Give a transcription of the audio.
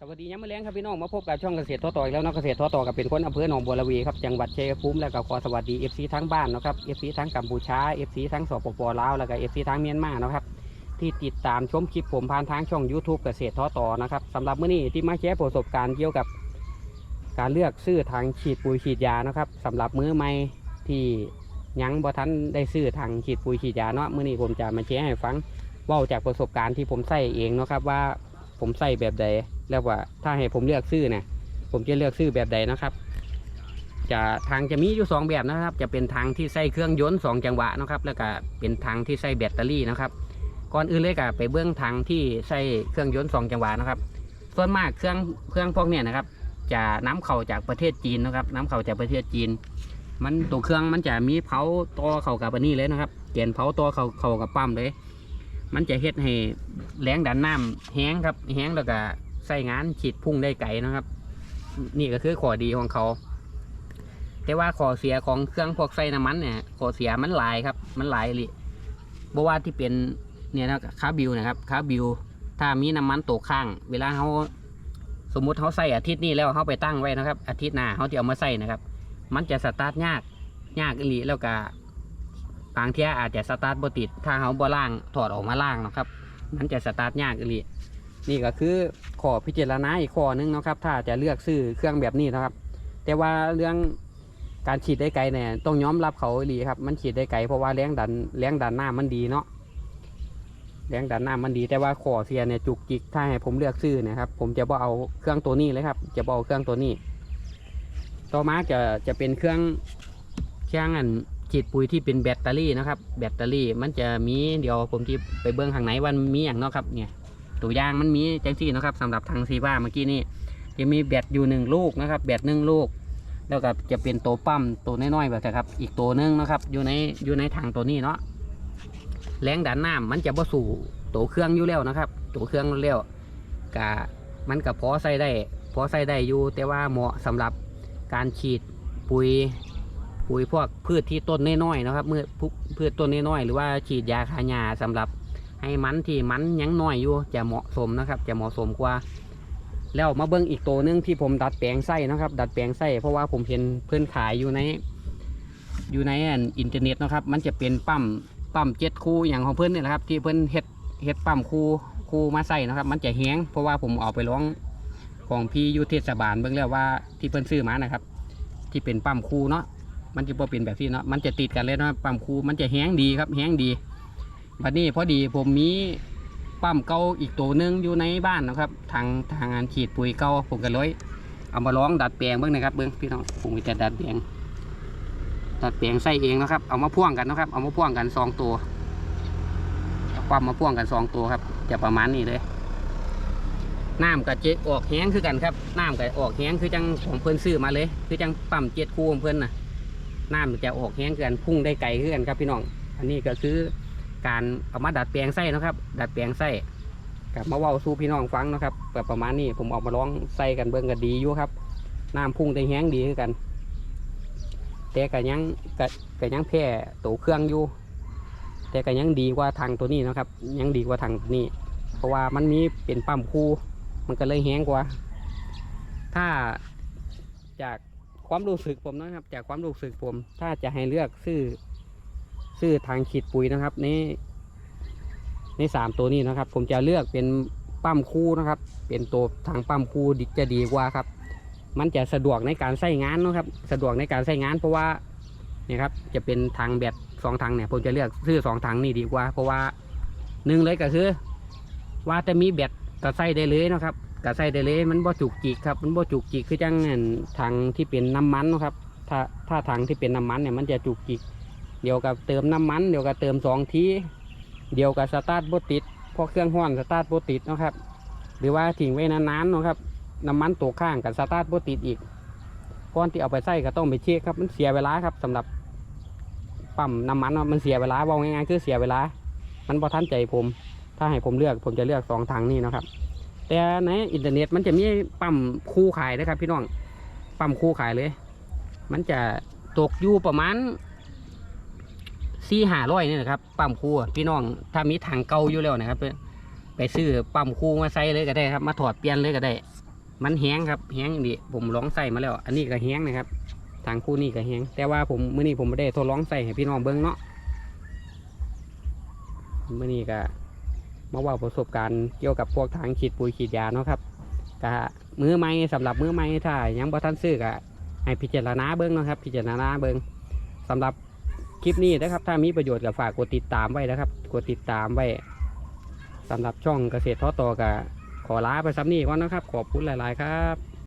สวัสดียามมื้อแลงครับพี่น้องมาพบกับช่องเกษตรทอต่ออีกแล้วเนาะเกษตรทอต่อกับเป็นคนอำเภอหนองบัวระเวีครับจังหวัดเชัยงภูมิแล้วก็ขอสวัสดี FC ทั้งบ้านนะครับ FC ทั้งกัมพูชา FC ทั้งสปปลาวแล้วก็ FC ทั้งเมียนมานะครับที่ติดตามชมคลิปผมผ่านทางช่อง YouTube เกษตรทอต่อนะครับสำหรับมื้อนี้ที่มาแชร์ประสบการณ์เกี่ยวกับการเลือกซื้อทางฉีดปุ๋ยฉีดยานะครับสำหรับมื้อใหม่ที่ยังบ่ทันได้ซื้อทางฉีดปุ๋ยฉีดยาเนาะมื้อนี้ผมจะมาแชร์ให้ฟังว้าจากประสบการณ์ที่ผมใส่เองเนาะครับว่าผมใส่แบบใด แล้วว่าถ้าให้ผมเลือกซื้อเนี่ยผมจะเลือกซื้อแบบใดนะครับ จะทางจะมีอยู่สองแบบนะครับ จะเป็นทางที่ใส่เครื่องยนต์สองจังหวะนะครับ แล้วก็เป็นทางที่ใส่แบตเตอรี่นะครับ ก่อนอื่นเลยก็ไปเบื้องทางที่ใส่เครื่องยนต์สองจังหวะนะครับ ส่วนมากเครื่องเครื่องพวกเนี้ยนะครับ จะน้ำเข้าจากประเทศจีนนะครับ น้ำเข้าจากประเทศจีน มันตัวเครื่องมันจะมีเผาตัวเข้ากับอันนี้เลยนะครับเกณฑ์เผาตัวเข้าเข้ากับปั๊มเลย มันจะเฮ็ดให้แรงดันน้ำแห้งครับแห้งแล้วก็ ใส่งานฉีดพุ่งได้ไกลนะครับ นี่ก็คือข้อดีของเขา แต่ว่าข้อเสียของเครื่องพวกใส่น้ำมันเนี่ยข้อเสียมันหลายครับ มันหลายเลยบว่าที่เป็นเนี่ยนะคาบิวนะครับคาบิว ถ้ามีน้ำมันตกข้าง เวลาเขาสมมุติเขาใส่อาทิตย์นี้แล้วเขาไปตั้งไว้นะครับ อาทิตย์หน้าเขาจะเอามาใส่นะครับ มันจะสตาร์ทยากยากอีหลีแล้วก็บางเที่ยอาจจะสตาร์ทบ่ติด ถ้าเขาบ่ล่างถอดออกมาล่างนะครับ มันจะสตาร์ทยากอีหลี นี่ก็คือขอพิจารณาอีกข้อนึงนะครับ ถ้าจะเลือกซื้อเครื่องแบบนี้นะครับ แต่ว่าเรื่องการฉีดได้ไกลเนี่ยต้องยอมรับเขาอีครับ มันฉีดได้ไกลเพราะว่าแรงดันแรงดันหน้ามันดีเนาะแรงดันหน้ามันดี แต่ว่าข้อเสียเนี่ยจุกจิกถ้าให้ผมเลือกซื้อนะครับ ผมจะบ่เอาเครื่องตัวนี้เลยครับ จะบ่เอาเครื่องตัวนี้ ต่อมาจะจะเป็นเครื่องเครื่องอันฉีดปุ๋ยที่เป็นแบตเตอรี่นะครับ แบตเตอรี่มันจะมีเดี๋ยวผมที่ไปเบิ้องข้างไหนวันมีอย่างเนาะครับเนี่ย ตัวย่างมันมีจังซี่นะครับสำหรับทางซีว่าเมื่อกี้นี่จะมีแบตอยู่หนึ่งลูกนะครับแบตหนึ่งลูก แล้วก็จะเป็นตัวปั๊มตัวน้อยๆแบบนี้ครับ อีกตัวหนึงนะครับ อยู่ในอยู่ในถังตัวนี้เนาะแรงดันน้ำมันจะบ่สู่ตัวเครื่องอยู่แล้วนะครับ ตัวเครื่องแล้วกะมันก็พอใส่ได้พอใส่ได้อยู่ แต่ว่าเหมาะสำหรับการฉีดปุ๋ยปุ๋ยพวกพืชที่ต้นน้อยๆนะครับเมื่อพืพืชต้นน้อยๆหรือว่าฉีดยาฆ่าหญ้าสำหรับ ให้มันที่มันยังน้อยอยู่จะเหมาะสมนะครับ จะเหมาะสมกว่า แล้วมาเบิ้งอีกตัวหนึงที่ผมดัดแปลงไส้นะครับ ดัดแปลงไส้เพราะว่าผมเห็นเพื่อนขายอยู่ใน อยู่ในอินเทอร์เน็ตนะครับ มันจะเป็นปั๊มปั๊มเจ็ดคู่อย่างของเพื่อนนี่ยนะครับ ที่เพื่อนเฮ็ดเฮ็ดปั๊มคู่คู่มาใส่นะครับ มันจะแห้งเพราะว่าผมเอาไปร้องของพี่ยุเทศบาลเบิ่งแล้วว่าที่เพื่อนซื้อมานะครับ ที่เป็นปั๊มคู่เนาะมันจะพอเป็นแบบที่เนาะมันจะติดกันเลยนาะปั๊มคูมันจะแห้งดีครับแห้งดี บัดนี้พอดีผมมีปั๊มเก่าอีกตัวหนึงอยู่ในบ้านนะครับ ทางทางงานฉีดปุ๋ยเก่าผมก็เลยเอามาลองดัดแปลงบ้างนะครับเบิ้งพี่น้องผมจะดัดแปลงดัดแปลงใส่เองนะครับ เอามาพ่วงกันนะครับ เอามาพ่วงกันสองตัวเอาปั๊มมาพ่วงกันสองตัวครับ จะประมาณนี้เลยน้ำกับเจ๊ออกแห้งคือกันครับน้ำกับออกแห้งคือจังของเพื่อนซื้อมาเลย คือจังปั๊มเจ็ดคู่ของเพื่อนน่ะน้ำมันจะออกแห้งเกินพุ่งได้ไกลขึ้นกันครับพี่น้อง อันนี้ก็คือ การเอามาดัดแปลงไส้นะครับ ดัดแปลงไส้กับมาว้าสู่พี่น้องฟังนะครับแบบประมาณนี้ผมออกมาลองใส่กันเบิ่งก็ดีอยู่ครับน้ำพุ่งได้แห้งดีขึ้นกัน แต่ก็ยังก็ก็ยังแพ้ตัวเครื่องอยู่ แต่ก็ยังดีกว่าทางตัวนี้นะครับ ยังดีกว่าทางตัวนี้ เพราะว่ามันมีเป็นปั๊มคู่มันก็เลยแห้งกว่า ถ้าจากความรู้สึกผมนะครับ จากความรู้สึกผม ถ้าจะให้เลือกซื้อ ซื้อทางขีดปุ๋ยนะครับในในสามตัวนี้นะครับ ผมจะเลือกเป็นปั๊มคู่นะครับ เป็นตัวทางปั๊มคู่จะดีกว่าครับ มันจะสะดวกในการใช้งานนะครับ สะดวกในการใช้งาน เพราะว่านี่ครับจะเป็นทางแบบสองทางเนี่ยผมจะเลือกซื้อสองทางนี่ดีกว่า เพราะว่าหนึ่งเลยก็คือ ว่าจะมีแบตก็ใส่ได้เลยนะครับกระใส่ได้เลยมันบ่จุกจิกครับมันบ่จุกจิกคือจังอั่นถังที่เป็นน้ำมันนะครับ ถ้าถ้าถังที่เป็นน้ำมันเนี่ยมันจะจุกจิก เดี๋ยวกับเติมน้ำมัน เดี๋ยวกับเติมสองทีเดี๋ยวกับสตาร์ทบติดพราะเครื่องห้อนสตาร์ทบติดนะครับ หรือว่าทิ้งไว้นานๆนะครับน้ำมันตกข้างกับสตาร์ทบติดอีกก่อนที่เอาไปใส่ก็ต้องไปเช็คครับ มันเสียเวลาครับสำหรับปั๊มน้ำมันมันเสียเวลาบอกง่ายๆคือเสียเวลา มันบ่ทันใจผม ถ้าให้ผมเลือกผมจะเลือกสองถังนี้นะครับ แต่ในอินเทอร์เน็ตมันจะมีปั๊มคู่ขายนะครับ พี่น้องปั๊มคู่ขายเลย มันจะตกอยู่ประมาณ สี่หาร้อยนี่นะครับปั๊มคู่พี่น้องถ้ามีถังเก่าอยู่แล้วนะครับไปซื้อปั๊มคู่มาใส่เลยก็ได้ครับ มาถอดเปลี่ยนเลยก็ได้ มันแห้งครับแห้งดิผมลองใส่มาแล้ว อันนี้ก็แห้งนะครับทางคู่นี้ก็แห้งแต่ว่าผมเมื้อนี้ผมไม่ได้ทดลองใส่ให้พี่น้องเบิ้งเนาะเมื้อนี้ก็มาว่าประสบการณ์เกี่ยวกับพวกทางฉีดปุ๋ยฉีดยาเนาะครับก็มือใหม่สำหรับมือใหม่ถ้ายังบ่ทันซื้อก็ให้พิจารณาเบิ้งเนาะครับ พิจารณาเบิ้งสำหรับ คลิปนี้นะครับ ถ้ามีประโยชน์ก็ฝากกดติดตามไว้นะครับ กดติดตามไว้สำหรับช่องเกษตรท้อต่อกับขอลาไปซ้ำนี่ก่อนนะครับ ขอบคุณหลาย ๆ ครับ